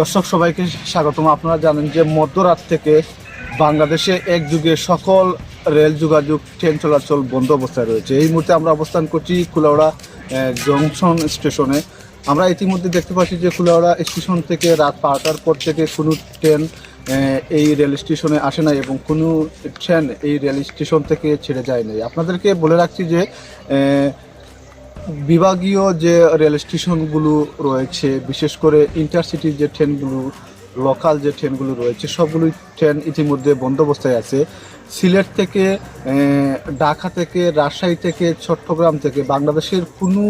দর্শক, সবাইকে স্বাগতম। আপনারা জানেন যে মধ্যরাত থেকে বাংলাদেশে এক যুগে সকল রেল যোগাযোগ, ট্রেন চলাচল বন্ধ অবস্থায় রয়েছে। এই মুহূর্তে আমরা অবস্থান করছি কুলাউড়া জংশন স্টেশনে। আমরা ইতিমধ্যে দেখতে পাচ্ছি যে কুলাউড়া স্টেশন থেকে রাত বারোটার পর থেকে কোনো ট্রেন এই রেল স্টেশনে আসে নাই এবং কোনো ট্রেন এই রেল স্টেশন থেকে ছেড়ে যায় নাই। আপনাদেরকে বলে রাখছি যে বিভাগীয় যে রেল স্টেশনগুলো রয়েছে, বিশেষ করে ইন্টারসিটির যে ট্রেনগুলো লোকাল যে ট্রেনগুলো রয়েছে সবগুলো ট্রেন ইতিমধ্যে বন্ধ অবস্থায় আছে। সিলেট থেকে ঢাকা থেকে, রাজশাহী থেকে, চট্টগ্রাম থেকে, বাংলাদেশের কোনো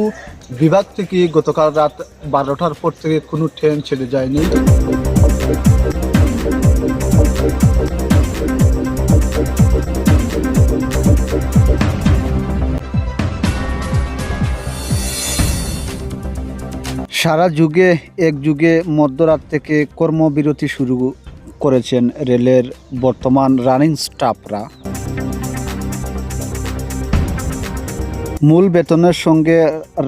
বিভাগ থেকে গতকাল রাত বারোটার পর থেকে কোনো ট্রেন ছেড়ে যায়নি। সারা যুগে, এক যুগে মধ্যরাত থেকে কর্মবিরতি শুরু করেছেন রেলের বর্তমান রানিং স্টাফরা। মূল বেতনের সঙ্গে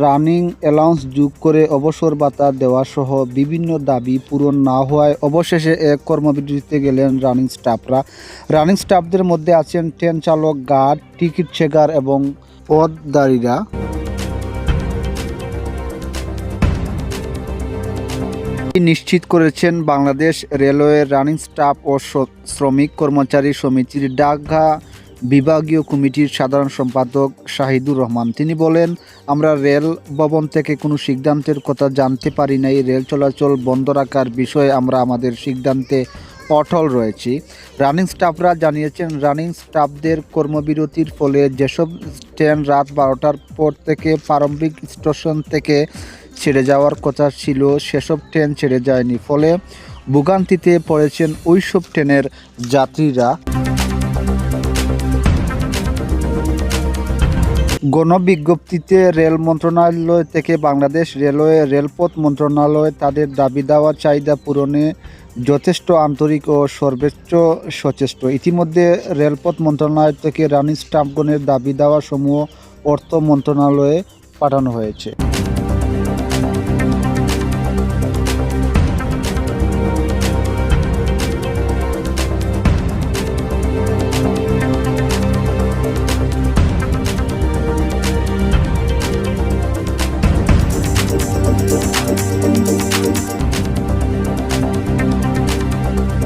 রানিং অ্যালাউন্স যোগ করে অবসর ভাতা দেওয়া সহ বিভিন্ন দাবি পূরণ না হওয়ায় অবশেষে এক কর্মবিরতিতে গেলেন রানিং স্টাফরা। রানিং স্টাফদের মধ্যে আছেন ট্রেন চালক, গার্ড, টিকিট চেকার এবং পদদারীরা নিশ্চিত করেছেন বাংলাদেশ রেলওয়ের রানিং স্টাফ ও শ্রমিক কর্মচারী সমিতির ঢাকা বিভাগীয় কমিটির সাধারণ সম্পাদক শাহিদুর রহমান। তিনি বলেন, আমরা রেল ভবন থেকে কোনো সিদ্ধান্তের কথা জানতে পারি নাই। রেল চলাচল বন্ধ রাখার বিষয়ে আমরা আমাদের সিদ্ধান্তে অটল রয়েছে। রানিং স্টাফরা জানিয়েছেন রানিং স্টাফদের কর্মবিরতির ফলে যেসব ট্রেন রাত বারোটার পর থেকে প্রারম্ভিক স্টেশন থেকে ছেড়ে যাওয়ার কথা ছিল, সেসব ট্রেন ছেড়ে যায়নি। ফলে ভোগান্তিতে পড়েছেন ওইসব ট্রেনের যাত্রীরা। গণবিজ্ঞপ্তিতে রেল মন্ত্রণালয় থেকে বাংলাদেশ রেলওয়ে রেলপথ মন্ত্রণালয় তাদের দাবি দেওয়া চাহিদা পূরণে যথেষ্ট আন্তরিক ও সর্বোচ্চ সচেষ্ট। ইতিমধ্যে রেলপথ মন্ত্রণালয় থেকে রানি স্টাফগণের দাবি দেওয়া সমূহ অর্থ মন্ত্রণালয়ে পাঠানো হয়েছে।